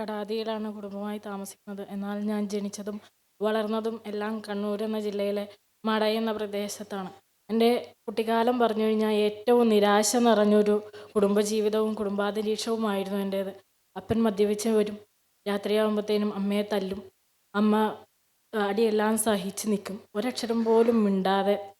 കടാതിയിലാണ് കുടുംബമായി താമസിക്കുന്നത്. എന്നാൽ ഞാൻ ജനിച്ചതും വളർന്നതും എല്ലാം കണ്ണൂർ എന്ന ജില്ലയിലെ മടൈ എന്ന പ്രദേശത്താണ്. എന്റെ കുട്ടിക്കാലം പറഞ്ഞു കഴിഞ്ഞാൽ ഏറ്റവും നിരാശ നിറഞ്ഞൊരു കുടുംബജീവിതവും കുടുംബാന്തരീക്ഷവുമായിരുന്നു എന്റേത്. അപ്പൻ മദ്യപിച്ച് വരും. രാത്രിയാകുമ്പോഴത്തേനും അമ്മയെ തല്ലും. അമ്മ അടിയെല്ലാം സഹിച്ച് നിൽക്കും. ഒരക്ഷരം പോലും മിണ്ടാതെ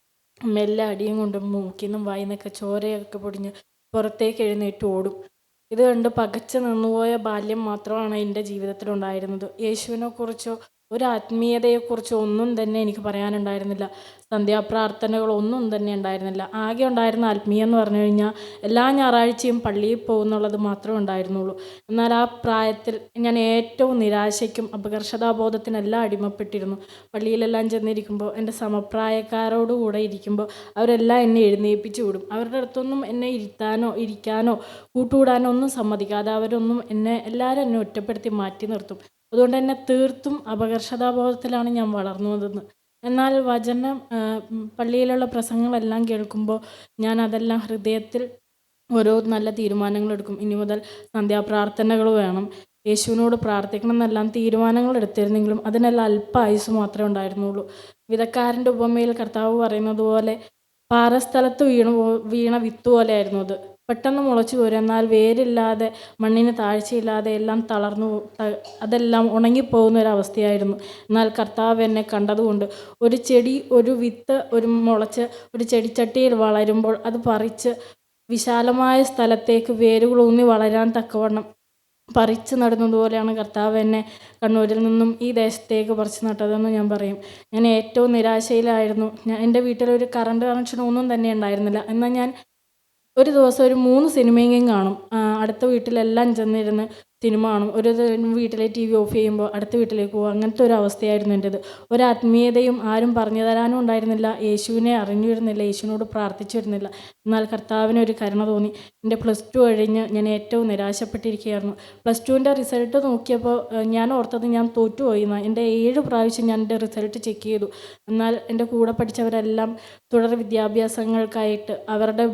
മെല്ലെ അടിയും കൊണ്ട് മൂക്കിന്നും വായിന്നൊക്കെ ചോരയൊക്കെ പൊടിഞ്ഞ് പുറത്തേക്ക് എഴുന്നേറ്റ് ഓടും. ഇത് കണ്ട് പകച്ചു നിന്നുപോയ ബാല്യം മാത്രമാണ് എന്റെ ജീവിതത്തിലുണ്ടായിരുന്നത്. യേശുവിനെക്കുറിച്ചോ ഒരു ആത്മീയതയെക്കുറിച്ചോ ഒന്നും തന്നെ എനിക്ക് പറയാനുണ്ടായിരുന്നില്ല. സന്ധ്യാപ്രാർത്ഥനകളൊന്നും തന്നെ ഉണ്ടായിരുന്നില്ല. ആകെ ഉണ്ടായിരുന്ന ആത്മീയം എന്ന് പറഞ്ഞു കഴിഞ്ഞാൽ എല്ലാ ഞായറാഴ്ചയും പള്ളിയിൽ പോകുന്നുള്ളത് മാത്രമേ ഉണ്ടായിരുന്നുള്ളൂ. എന്നാൽ ആ പ്രായത്തിൽ ഞാൻ ഏറ്റവും നിരാശയ്ക്കും അപകർഷതാബോധത്തിനെല്ലാം അടിമപ്പെട്ടിരുന്നു. പള്ളിയിലെല്ലാം ചെന്നിരിക്കുമ്പോൾ എന്റെ സമപ്രായക്കാരോടുകൂടെ ഇരിക്കുമ്പോൾ അവരെല്ലാം എന്നെ എഴുന്നേൽപ്പിച്ചു വിടും. അവരുടെ അടുത്തൊന്നും എന്നെ ഇരുത്താനോ ഇരിക്കാനോ കൂട്ടുകൂടാനോ ഒന്നും സമ്മതിക്കാതെ അവരൊന്നും എന്നെ എല്ലാവരും എന്നെ ഒറ്റപ്പെടുത്തി മാറ്റി നിർത്തും. അതുകൊണ്ട് തന്നെ തീർത്തും അപകർഷതാബോധത്തിലാണ് ഞാൻ വളർന്നു വന്നത് എന്നാൽ വചനം പള്ളിയിലുള്ള പ്രസംഗങ്ങളെല്ലാം കേൾക്കുമ്പോൾ ഞാൻ അതെല്ലാം ഹൃദയത്തിൽ ഓരോ നല്ല തീരുമാനങ്ങളെടുക്കും ഇനി മുതൽ സന്ധ്യാപ്രാർത്ഥനകൾ വേണം. യേശുവിനോട് പ്രാർത്ഥിക്കണം എന്നെല്ലാം തീരുമാനങ്ങൾ എടുത്തിരുന്നെങ്കിലും അതിനെല്ലാം അല്പ ആയുസ് മാത്രമേ ഉണ്ടായിരുന്നുള്ളൂ. വിധക്കാരന്റെ ഉപമയിൽ കർത്താവ് പറയുന്നത് പോലെ പാറസ്ഥലത്ത് വീണ വീണ വിത്ത് പോലെയായിരുന്നു അത്. പെട്ടെന്ന് മുളച്ചു വരും എന്നാൽ വേരില്ലാതെ മണ്ണിന് താഴ്ചയില്ലാതെ എല്ലാം തളർന്നു അതെല്ലാം ഉണങ്ങിപ്പോകുന്ന ഒരവസ്ഥയായിരുന്നു എന്നാൽ കർത്താവ് എന്നെ കണ്ടതുകൊണ്ട് ഒരു ചെടി ഒരു വിത്ത് ഒരു മുളച്ച് ഒരു ചെടിച്ചട്ടിയിൽ വളരുമ്പോൾ അത് പറിച്ച് വിശാലമായ സ്ഥലത്തേക്ക് വേരുകൾ ഊന്നി വളരാൻ തക്കവണ്ണം പറിച്ച് നടുന്നതുപോലെയാണ് കർത്താവ് എന്നെ കണ്ണൂരിൽ നിന്നും ഈ ദേശത്തേക്ക് പറിച്ച് നട്ടതെന്ന് ഞാൻ പറയും. ഞാൻ ഏറ്റവും നിരാശയിലായിരുന്നു. ഞാൻ എന്റെ വീട്ടിലൊരു കറണ്ട് കണക്ഷൻ ഒന്നും തന്നെ ഉണ്ടായിരുന്നില്ല. എന്നാൽ ഞാൻ ഒരു ദിവസം ഒരു മൂന്ന് സിനിമയെങ്കിലും കാണും. അടുത്ത വീട്ടിലെല്ലാം ചെന്നിരുന്ന് സിനിമ ഒരു വീട്ടിലെ ടി വി ഓഫ് ചെയ്യുമ്പോൾ അടുത്ത വീട്ടിലേക്ക് പോകും. അങ്ങനത്തെ ഒരു അവസ്ഥയായിരുന്നു എന്റേത്. ഒരു ആത്മീയതയും ആരും പറഞ്ഞു തരാനും ഉണ്ടായിരുന്നില്ല. യേശുവിനെ അറിഞ്ഞിരുന്നില്ല. യേശുവിനോട് പ്രാർത്ഥിച്ചിരുന്നില്ല. എന്നാൽ കർത്താവിന് ഒരു കരുണ തോന്നി. എന്റെ പ്ലസ് ടു കഴിഞ്ഞ് ഞാൻ ഏറ്റവും നിരാശപ്പെട്ടിരിക്കുകയായിരുന്നു. പ്ലസ് ടുവിന്റെ റിസൾട്ട് നോക്കിയപ്പോൾ ഞാൻ ഓർത്തത് ഞാൻ തോറ്റുപോയി. എന്റെ ഏഴ് പ്രാവശ്യം ഞാൻ എന്റെ റിസൾട്ട് ചെക്ക് ചെയ്തു. എന്നാൽ എന്റെ കൂടെ പഠിച്ചവരെല്ലാം തുടർ വിദ്യാഭ്യാസങ്ങൾക്കായിട്ട് അവരുടെ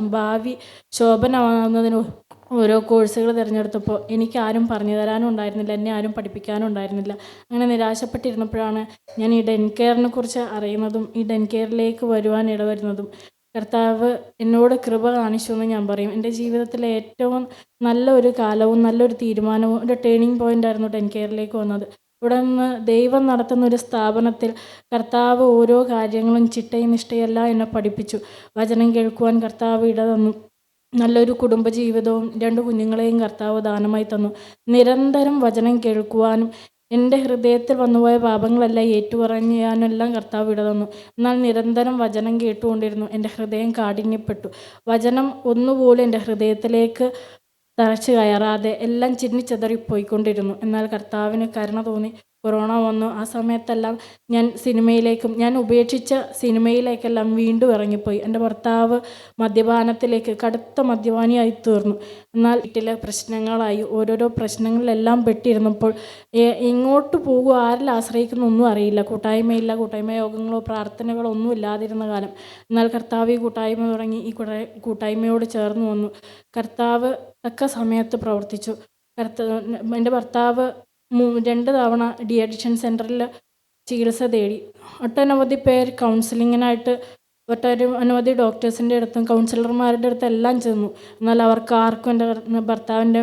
ഭാവി ശോഭനമാകുന്നതിന് ഓരോ കോഴ്സുകൾ തിരഞ്ഞെടുത്തപ്പോൾ എനിക്ക് ആരും പറഞ്ഞു തരാനും ഉണ്ടായിരുന്നില്ല എന്നെ ആരും പഠിപ്പിക്കാനും ഉണ്ടായിരുന്നില്ല. അങ്ങനെ നിരാശപ്പെട്ടിരുന്നപ്പോഴാണ് ഞാൻ ഈ ഡെൻ കെയറിനെ കുറിച്ച് അറിയുന്നതും ഈ ഡെൻ കെയറിലേക്ക് വരുവാൻ ഇടവരുന്നതും. കർത്താവ് എന്നോട് കൃപ കാണിച്ചു എന്ന് ഞാൻ പറയും. എന്റെ ജീവിതത്തിലെ ഏറ്റവും നല്ലൊരു കാലവും നല്ലൊരു തീരുമാനവും ഒരു ടേണിംഗ് പോയിന്റ് ആയിരുന്നു ഡെൻ കെയറിലേക്ക് വന്നത്. ഇവിടെ നിന്ന് ദൈവം നടത്തുന്ന ഒരു സ്ഥാപനത്തിൽ കർത്താവ് ഓരോ കാര്യങ്ങളും ചിട്ടയും നിഷ്ഠയെല്ലാം എന്നെ പഠിപ്പിച്ചു. വചനം കേൾക്കുവാൻ കർത്താവ് ഇട തന്നു. നല്ലൊരു കുടുംബജീവിതവും രണ്ട് കുഞ്ഞുങ്ങളെയും കർത്താവ് ദാനമായി തന്നു. നിരന്തരം വചനം കേൾക്കുവാനും എന്റെ ഹൃദയത്തിൽ വന്നുപോയ പാപങ്ങളെല്ലാം ഏറ്റുപറയാനെല്ലാം കർത്താവ് ഇട തന്നു. എന്നാൽ നിരന്തരം വചനം കേട്ടുകൊണ്ടിരുന്നു. എന്റെ ഹൃദയം കാഠിന്യപ്പെട്ടു. വചനം ഒന്നുപോലും എന്റെ ഹൃദയത്തിലേക്ക് തറച്ചു കയറാതെ എല്ലാം ചിന്നിച്ചെതറിപ്പോയിക്കൊണ്ടിരുന്നു എന്നാൽ കർത്താവിന് കരുണ തോന്നി. കൊറോണ വന്നു. ആ സമയത്തെല്ലാം ഞാൻ സിനിമയിലേക്കും ഞാൻ ഉപേക്ഷിച്ച സിനിമയിലേക്കെല്ലാം വീണ്ടും ഇറങ്ങിപ്പോയി. എന്റെ ഭർത്താവ് മദ്യപാനത്തിലേക്ക് കടുത്ത മദ്യപാനിയായി തീർന്നു. എന്നാൽ വീട്ടിലെ പ്രശ്നങ്ങളായി ഓരോരോ പ്രശ്നങ്ങളിലെല്ലാം പെട്ടിരുന്നപ്പോൾ എങ്ങോട്ട് പോകുക ആരിൽ ആശ്രയിക്കുന്ന ഒന്നും അറിയില്ല. കൂട്ടായ്മയില്ല കൂട്ടായ്മ യോഗങ്ങളോ പ്രാർത്ഥനകളോ ഒന്നും ഇല്ലാതിരുന്ന കാലം. എന്നാൽ കർത്താവ് ഈ കൂട്ടായ്മ തുടങ്ങി ഈ കൂട്ടായ്മയോട് ചേർന്ന് വന്നു. കർത്താവ് തക്ക സമയത്ത് പ്രവർത്തിച്ചു. കർത്ത എന്റെ ഭർത്താവ് രണ്ട് തവണ ഡി അഡിക്ഷൻ സെന്ററിൽ ചികിത്സ തേടി. ഒട്ടനവധി പേർ കൗൺസിലിങ്ങിനായിട്ട് ഒട്ടൊരു അനവധി ഡോക്ടേഴ്സിന്റെ അടുത്തും കൗൺസിലർമാരുടെ അടുത്തും എല്ലാം ചെന്നു. എന്നാൽ അവർക്ക് ആർക്കും എന്റെ ഭർ- ഭർത്താവിന്റെ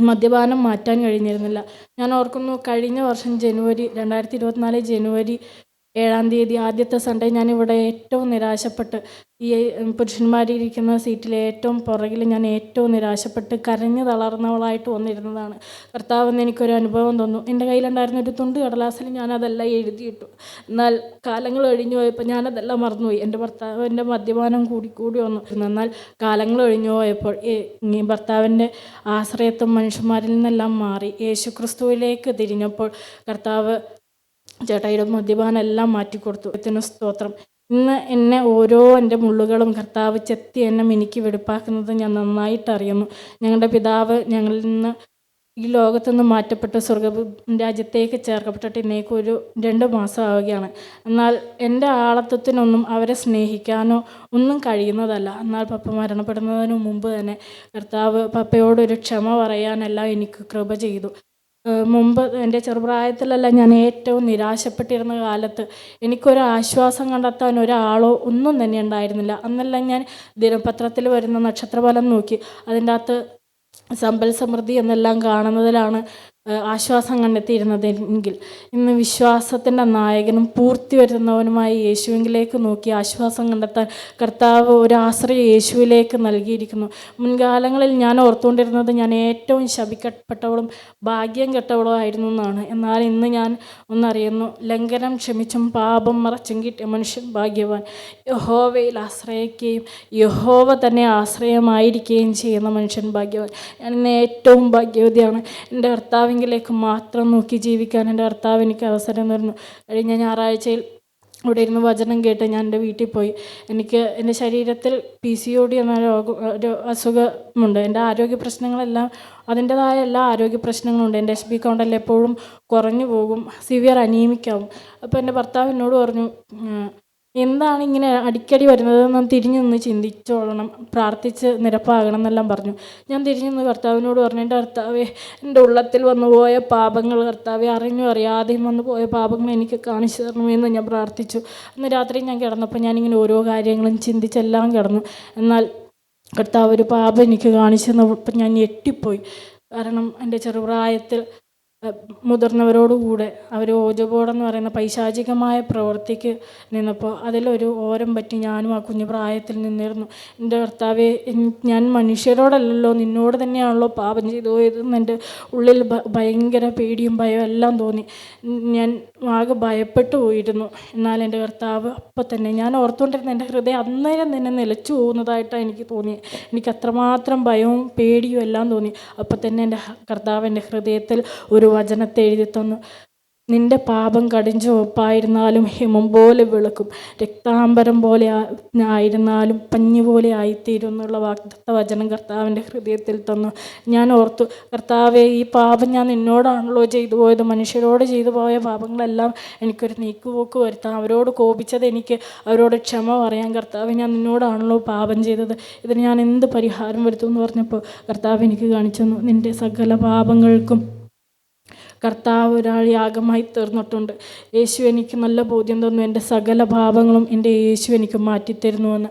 മദ്യപാനം മാറ്റാൻ കഴിഞ്ഞിരുന്നില്ല. ഞാൻ ഓർക്കുന്നു കഴിഞ്ഞ വർഷം ജനുവരി രണ്ടായിരത്തി ഇരുപത്തിനാല് ജനുവരി ഏഴാം തീയതി ആദ്യത്തെ സൺഡേ ഞാനിവിടെ ഏറ്റവും നിരാശപ്പെട്ട് ഈ പുരുഷന്മാരിരിക്കുന്ന സീറ്റിലെ ഏറ്റവും പുറകിൽ ഞാൻ ഏറ്റവും നിരാശപ്പെട്ട് കരഞ്ഞു തളർന്നവളായിട്ട് വന്നിരുന്നതാണ്. കർത്താവെന്ന് എനിക്കൊരു അനുഭവം തന്നു. എന്റെ കയ്യിലുണ്ടായിരുന്ന ഒരു തുണ്ട് കടലാസിൽ ഞാനതെല്ലാം എഴുതിയിട്ടു. എന്നാൽ കാലങ്ങൾ കഴിഞ്ഞു പോയപ്പോൾ ഞാനതെല്ലാം മറന്നുപോയി. എന്റെ ഭർത്താവിന്റെ മദ്യപാനം കൂടി കൂടി വന്നു. എന്നാൽ കാലങ്ങൾ കഴിഞ്ഞു പോയപ്പോൾ ഈ ഭർത്താവിന്റെ ആശ്രയത്വം മനുഷ്യന്മാരിൽ നിന്നെല്ലാം മാറി. യേശുക്രിസ്തുവിലേക്ക് തിരിഞ്ഞപ്പോൾ കർത്താവ് ചേട്ടായിയുടെ മദ്യപാനം എല്ലാം മാറ്റിക്കൊടുത്തു. ദൈവത്തിന് സ്തോത്രം. ഇന്ന് എന്നെ ഓരോ എന്റെ മുള്ളുകളും കർത്താവ് ചെത്തി എന്നെ മിനുക്കി വെടുപ്പാക്കുന്നത് ഞാൻ നന്നായിട്ട് അറിയുന്നു ഞങ്ങളുടെ പിതാവ് ഞങ്ങളിൽ നിന്ന് ഈ ലോകത്തുനിന്ന് മാറ്റപ്പെട്ട് സ്വർഗ രാജ്യത്തേക്ക് ചേർക്കപ്പെട്ടിട്ട് ഇന്നേക്ക് ഒരു രണ്ട് മാസം ആവുകയാണ്. എന്നാൽ എന്റെ ആളത്വത്തിനൊന്നും അവരെ സ്നേഹിക്കാനോ ഒന്നും കഴിയുന്നതല്ല. എന്നാൽ പപ്പ മരണപ്പെടുന്നതിന് മുമ്പ് തന്നെ കർത്താവ് പപ്പയോടൊരു ക്ഷമ പറയാനെല്ലാം എനിക്ക് കൃപ ചെയ്തു. മുമ്പ് എന്റെ ചെറുപ്രായത്തിലല്ല ഞാൻ ഏറ്റവും നിരാശപ്പെട്ടിരുന്ന കാലത്ത് എനിക്കൊരു ആശ്വാസം കണ്ടെത്താൻ ഒരാളോ ഒന്നും തന്നെ ഉണ്ടായിരുന്നില്ല. അന്നെല്ലാം ഞാൻ ദിനപത്രത്തിൽ വരുന്ന നക്ഷത്രഫലം നോക്കി അതിന്റെ അകത്ത് സമ്പൽ സമൃദ്ധി എന്നെല്ലാം കാണുന്നതിലാണ് ആശ്വാസം കണ്ടെത്തിയിരുന്നതെങ്കിൽ ഇന്ന് വിശ്വാസത്തിന്റെ നായകനും പൂർത്തി വരുന്നവനുമായ യേശുവിലേക്ക് നോക്കി ആശ്വാസം കണ്ടെത്താൻ കർത്താവ് ഒരു ആശ്രയം യേശുവിലേക്ക് നൽകിയിരിക്കുന്നു. മുൻകാലങ്ങളിൽ ഞാൻ ഓർത്തുകൊണ്ടിരുന്നത് ഞാൻ ഏറ്റവും ശപിക്കപ്പെട്ടവളും ഭാഗ്യം കെട്ടവളും ആയിരുന്നു എന്നാണ്. എന്നാൽ ഇന്ന് ഞാൻ ഒന്നറിയുന്നു ലംഘനം ക്ഷമിച്ചും പാപം മറച്ചും കിട്ടിയ മനുഷ്യൻ ഭാഗ്യവാൻ. യഹോവയിൽ ആശ്രയിക്കുകയും യഹോവ തന്നെ ആശ്രയമായിരിക്കുകയും ചെയ്യുന്ന മനുഷ്യൻ ഭാഗ്യവാൻ. ഞാൻ ഇന്ന് ഏറ്റവും ഭാഗ്യവതിയാണ്. എന്റെ കർത്താവിങ്കിലേക്ക് മാത്രം നോക്കി ജീവിക്കാൻ എന്റെ കർത്താവ് എനിക്ക് അവസരം തരുന്നു കഴിഞ്ഞ ഞായറാഴ്ചയിൽ ഇവിടെ ഇരുന്ന് വചനം കേട്ട് ഞാൻ എന്റെ വീട്ടിൽ പോയി. എനിക്ക് എന്റെ ശരീരത്തിൽ പി സി ഒ ഡി എന്ന രോഗം ഒരു അസുഖമുണ്ട്. എന്റെ ആരോഗ്യ പ്രശ്നങ്ങളെല്ലാം അതിന്റെതായ എല്ലാ ആരോഗ്യ പ്രശ്നങ്ങളുണ്ട്. എന്റെ എസ് ബി കൗണ്ടെല്ലാം എപ്പോഴും കുറഞ്ഞു പോകും. സിവിയർ അനീമിക്കാവും അപ്പോൾ എന്റെ ഭർത്താവ് എന്നോട് പറഞ്ഞു "ഉം, എന്താണ് ഇങ്ങനെ അടിക്കടി വരുന്നത് എന്ന് തിരിഞ്ഞു നിന്ന് ചിന്തിച്ചോളണം. പ്രാർത്ഥിച്ച് നിരപ്പാകണം എന്നെല്ലാം പറഞ്ഞു. ഞാൻ തിരിഞ്ഞു നിന്ന് കർത്താവിനോട് പറഞ്ഞു എന്റെ കർത്താവെ എന്റെ ഉള്ളത്തിൽ വന്നു പോയ പാപങ്ങൾ കർത്താവെ അറിഞ്ഞു അറിയാതെയും വന്നു പോയ പാപങ്ങൾ എനിക്ക് കാണിച്ചു തരണമെന്ന് ഞാൻ പ്രാർത്ഥിച്ചു. അന്ന് രാത്രി ഞാൻ കിടന്നപ്പോൾ ഞാനിങ്ങനെ ഓരോ കാര്യങ്ങളും ചിന്തിച്ചെല്ലാം കിടന്നു. എന്നാൽ കർത്താവ് ഒരു പാപം എനിക്ക് കാണിച്ചു തന്നപ്പോൾ ഞാൻ ഞെട്ടിപ്പോയി. കാരണം എന്റെ ചെറുപ്രായത്തിൽ മുതിർന്നവരോടുകൂടെ അവർ ഓജബോർഡെന്ന് പറയുന്ന പൈശാചികമായ പ്രവൃത്തിക്ക് നിന്നപ്പോൾ അതിലൊരു ഓരം പറ്റി ഞാനും ആ കുഞ്ഞു പ്രായത്തിൽ നിന്നിരുന്നു. എന്റെ കർത്താവെ ഞാൻ മനുഷ്യരോടല്ലല്ലോ നിന്നോട് തന്നെയാണല്ലോ പാപം ചെയ്തു പോയതെന്ന് എന്റെ ഉള്ളിൽ ഭയങ്കര പേടിയും ഭയവും എല്ലാം തോന്നി. ഞാൻ ആകെ ഭയപ്പെട്ടു പോയിരുന്നു. എന്നാൽ എന്റെ കർത്താവ് അപ്പം തന്നെ ഞാൻ ഓർത്തുകൊണ്ടിരുന്ന എന്റെ ഹൃദയം അന്നേരം തന്നെ നിലച്ചു പോകുന്നതായിട്ടാണ് എനിക്ക് തോന്നി എനിക്ക് അത്രമാത്രം ഭയവും പേടിയും എല്ലാം തോന്നി. അപ്പം തന്നെ എന്റെ കർത്താവ് എന്റെ ഹൃദയത്തിൽ ഒരു വചനത്തെ എഴുതി തന്നു. നിന്റെ പാപം കടിഞ്ചുവപ്പായിരുന്നാലും ഹിമം പോലെ വിളക്കും. രക്താംബരം പോലെ ആയിരുന്നാലും പഞ്ഞു പോലെ ആയിത്തീരും എന്നുള്ള വാഗ്ദത്ത വചനം കർത്താവിന്റെ ഹൃദയത്തിൽ തന്നു. ഞാൻ ഓർത്തു കർത്താവെ ഈ പാപം ഞാൻ നിന്നോടാണല്ലോ ചെയ്തു പോയത്. മനുഷ്യരോട് ചെയ്തു പോയ പാപങ്ങളെല്ലാം എനിക്കൊരു നീക്കുപോക്ക് വരുത്താം. അവരോട് കോപിച്ചത് എനിക്ക് അവരോട് ക്ഷമ പറയാൻ കർത്താവ് ഞാൻ നിന്നോടാണല്ലോ പാപം ചെയ്തത്. ഇതിന് ഞാൻ എന്ത് പരിഹാരം വരുത്തും? എന്ന് പറഞ്ഞപ്പോൾ കർത്താവ് എനിക്ക് കാണിച്ചു നിന്റെ സകല പാപങ്ങൾക്കും കർത്താവ് ഒരാൾ യാഗമായി തീർന്നിട്ടുണ്ട്. യേശു എനിക്ക് നല്ല ബോധ്യം തന്നു. എന്റെ സകല ഭാവങ്ങളും എന്റെ യേശു എനിക്ക് മാറ്റിത്തരുന്നുവെന്ന്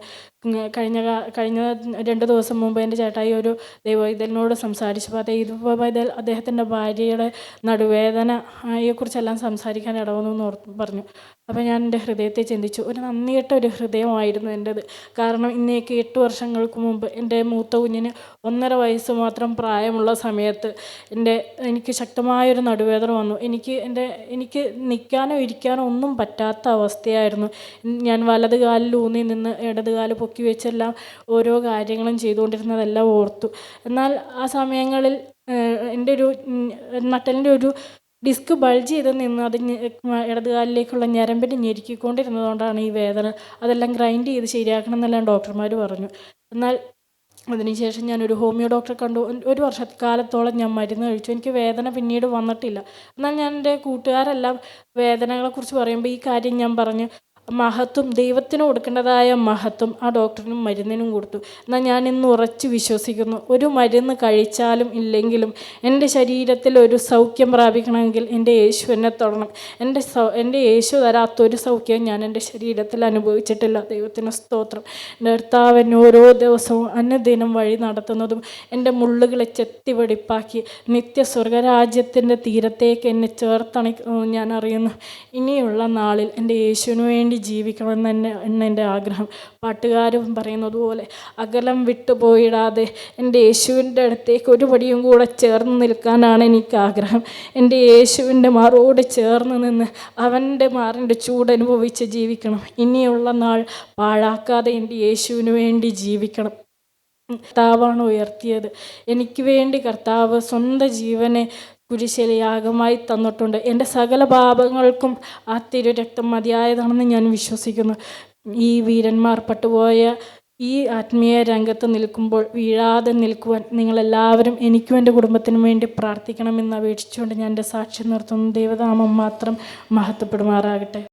കഴിഞ്ഞ കഴിഞ്ഞ രണ്ട് ദിവസം മുമ്പ് എന്റെ ചേട്ടായി ഒരു ദൈവവൈദ്യനോട് സംസാരിച്ചപ്പോൾ അതേ ദൈവവൈദ്യൽ അദ്ദേഹത്തിന്റെ ഭാര്യയുടെ നടുവേദനയെക്കുറിച്ചെല്ലാം സംസാരിക്കാൻ ഇടവന്നു എന്ന് ഓർത്ത് പറഞ്ഞു. അപ്പോൾ ഞാൻ എന്റെ ഹൃദയത്തെ ചിന്തിച്ചു. ഒരു നന്ദിയിട്ട ഒരു ഹൃദയമായിരുന്നു എന്റെത്. കാരണം ഇന്നേക്ക് എട്ട് വർഷങ്ങൾക്ക് മുമ്പ് എന്റെ മൂത്ത കുഞ്ഞിന് ഒന്നര വയസ്സ് മാത്രം പ്രായമുള്ള സമയത്ത് എന്റെ എനിക്ക് ശക്തമായൊരു നടുവേദന വന്നു. എനിക്ക് എന്റെ എനിക്ക് നിൽക്കാനോ ഇരിക്കാനോ ഒന്നും പറ്റാത്ത അവസ്ഥയായിരുന്നു. ഞാൻ വലത് കാലിൽ ഊന്നി നിന്ന് ഇടത് കാൽ പൊക്കി വെച്ചെല്ലാം ഓരോ കാര്യങ്ങളും ചെയ്തുകൊണ്ടിരുന്നതെല്ലാം ഓർത്തു. എന്നാൽ ആ സമയങ്ങളിൽ എന്റെ ഒരു നട്ടലിന്റെ ഒരു ഡിസ്ക് ബൾജ് ചെയ്ത് നിന്ന് അത് ഇടതുകാലിലേക്കുള്ള ഇടത് കാലിലേക്കുള്ള ഞരമ്പിന് ഞെരുക്കിക്കൊണ്ടിരുന്നതുകൊണ്ടാണ് ഈ വേദന അതെല്ലാം ഗ്രൈൻഡ് ചെയ്ത് ശരിയാക്കണം എന്നെല്ലാം ഡോക്ടർമാർ പറഞ്ഞു. എന്നാൽ അതിനുശേഷം ഞാനൊരു ഹോമിയോ ഡോക്ടറെ കണ്ടു. ഒരു വർഷക്കാലത്തോളം ഞാൻ മരുന്ന് കഴിച്ചു. എനിക്ക് വേദന പിന്നീട് വന്നിട്ടില്ല. എന്നാൽ ഞാൻ എന്റെ കൂട്ടുകാരെല്ലാം വേദനകളെക്കുറിച്ച് പറയുമ്പോൾ ഈ കാര്യം ഞാൻ പറഞ്ഞു. മഹത്വം ദൈവത്തിന് കൊടുക്കേണ്ടതായ മഹത്വം ആ ഡോക്ടറിനും മരുന്നിനും കൊടുത്തു. എന്നാൽ ഞാൻ ഇന്ന് ഉറച്ചു വിശ്വസിക്കുന്നു. ഒരു മരുന്ന് കഴിച്ചാലും ഇല്ലെങ്കിലും എന്റെ ശരീരത്തിൽ ഒരു സൗഖ്യം പ്രാപിക്കണമെങ്കിൽ എന്റെ യേശു എന്നെ തൊടണം. എന്റെ സൗ എന്റെ യേശു തരാത്തൊരു സൗഖ്യം ഞാൻ എന്റെ ശരീരത്തിൽ അനുഭവിച്ചിട്ടില്ല. ദൈവത്തിന് സ്തോത്രം. എന്റെ കർത്താവ് എന്നെ ഓരോ ദിവസവും അന്നദിനം വഴി നടത്തുന്നതും എന്റെ മുള്ളുകളെ ചെത്തി വെടിപ്പാക്കി. നിത്യ സ്വർഗരാജ്യത്തിന്റെ തീരത്തേക്ക് എന്നെ ചേർത്തണി ഞാൻ അറിയുന്നു. ഇനിയുള്ള നാളിൽ എന്റെ യേശുവിന് വേണ്ടി ജീവിക്കണമെന്ന് തന്നെ എന്ന് എന്റെ ആഗ്രഹം. പാട്ടുകാരും പറയുന്നത് പോലെ അകലം വിട്ടുപോയിടാതെ എന്റെ യേശുവിന്റെ അടുത്തേക്ക് ഒരു പടിയും കൂടെ ചേർന്ന് നിൽക്കാനാണ് എനിക്ക് ആഗ്രഹം. എന്റെ യേശുവിന്റെ മാറോട് ചേർന്ന് നിന്ന് അവന്റെ മാറിന്റെ ചൂട് അനുഭവിച്ച് ജീവിക്കണം. ഇനിയുള്ള നാൾ പാഴാക്കാതെ എന്റെ യേശുവിന് വേണ്ടി ജീവിക്കണം. കർത്താവാണ് ഉയർത്തിയത്. എനിക്ക് വേണ്ടി കർത്താവ് സ്വന്തം ജീവനെ കുരിശിലെ യാഗമായി തന്നിട്ടുണ്ട്. എന്റെ സകല പാപങ്ങൾക്കും ആ തിരു രക്തം മതിയായതാണെന്ന് ഞാൻ വിശ്വസിക്കുന്നു. ഈ വീരന്മാർ പട്ടുപോയ ഈ ആത്മീയ രംഗത്ത് നിൽക്കുമ്പോൾ വീഴാതെ നിൽക്കുവാൻ നിങ്ങളെല്ലാവരും എനിക്കും എന്റെ കുടുംബത്തിനും വേണ്ടി പ്രാർത്ഥിക്കണമെന്ന് അപേക്ഷിച്ചുകൊണ്ട് ഞാൻ എന്റെ സാക്ഷ്യം നിർത്തുന്നു. ദൈവനാമം മാത്രം മഹത്വപ്പെടുമാറാകട്ടെ.